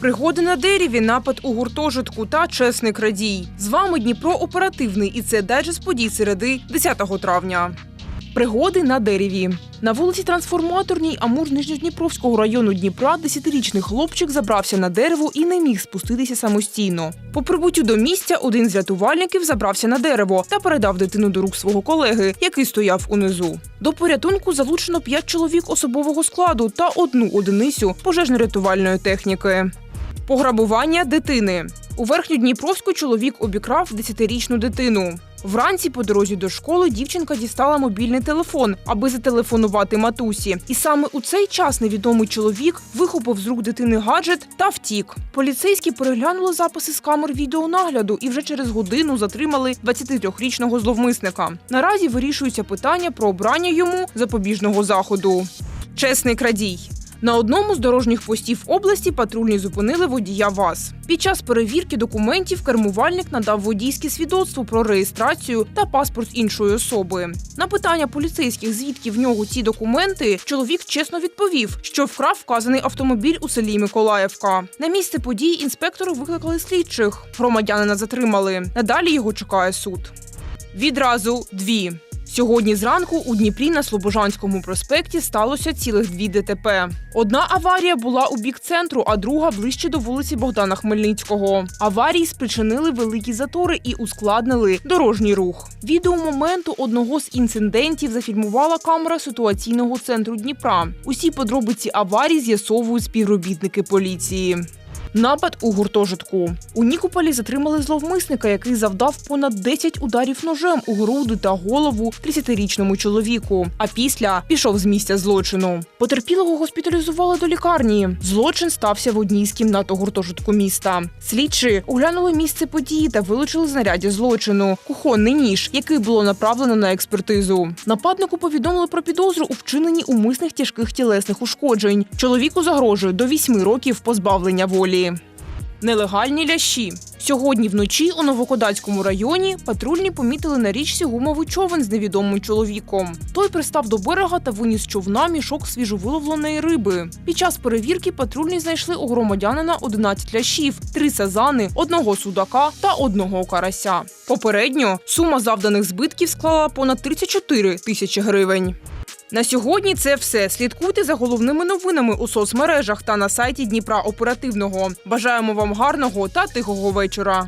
Пригоди на дереві, напад у гуртожитку та чесний крадій. З вами Дніпро оперативний і це дайджест подій середи 10 травня. Пригоди на дереві. На вулиці Трансформаторній Амур Нижньодніпровського району Дніпра 10-річний хлопчик забрався на дерево і не міг спуститися самостійно. По прибуттю до місця один з рятувальників забрався на дерево та передав дитину до рук свого колеги, який стояв унизу. До порятунку залучено 5 чоловік особового складу та одну одиницю пожежно-рятувальної техніки. Пограбування дитини. У Верхньодніпровську чоловік обікрав 10-річну дитину. Вранці по дорозі до школи дівчинка дістала мобільний телефон, аби зателефонувати матусі. І саме у цей час невідомий чоловік вихопив з рук дитини гаджет та втік. Поліцейські переглянули записи з камер відеонагляду і вже через годину затримали 23-річного зловмисника. Наразі вирішується питання про обрання йому запобіжного заходу. Чесний крадій. На одному з дорожніх постів області патрульні зупинили водія ВАЗ. Під час перевірки документів кермувальник надав водійське свідоцтво про реєстрацію та паспорт іншої особи. На питання поліцейських, звідки в нього ці документи, чоловік чесно відповів, що вкрав вказаний автомобіль у селі Миколаївка. На місце події інспектори викликали слідчих. Громадянина затримали. Надалі його чекає суд. Відразу дві. Сьогодні зранку у Дніпрі на Слобожанському проспекті сталося цілих дві ДТП. Одна аварія була у бік центру, а друга ближче до вулиці Богдана Хмельницького. Аварії спричинили великі затори і ускладнили дорожній рух. Відео моменту одного з інцидентів зафільмувала камера ситуаційного центру Дніпра. Усі подробиці аварії з'ясовують співробітники поліції. Напад у гуртожитку. У Нікополі затримали зловмисника, який завдав понад 10 ударів ножем у груди та голову 30-річному чоловіку. А після пішов з місця злочину. Потерпілого госпіталізували до лікарні. Злочин стався в одній з кімнат у гуртожитку міста. Слідчі оглянули місце події та вилучили знаряддя злочину кухонний ніж, який було направлено на експертизу. Нападнику повідомили про підозру у вчиненні умисних тяжких тілесних ушкоджень. Чоловіку загрожує до 8 років позбавлення волі. Нелегальні лящі. Сьогодні вночі у Новокодацькому районі патрульні помітили на річці гумовий човен з невідомим чоловіком. Той пристав до берега та виніс човна мішок свіжовиловленої риби. Під час перевірки патрульні знайшли у громадянина 11 лящів, три сазани, одного судака та одного карася. Попередньо сума завданих збитків склала понад 34 тисячі гривень. На сьогодні це все. Слідкуйте за головними новинами у соцмережах та на сайті Дніпра Оперативного. Бажаємо вам гарного та тихого вечора.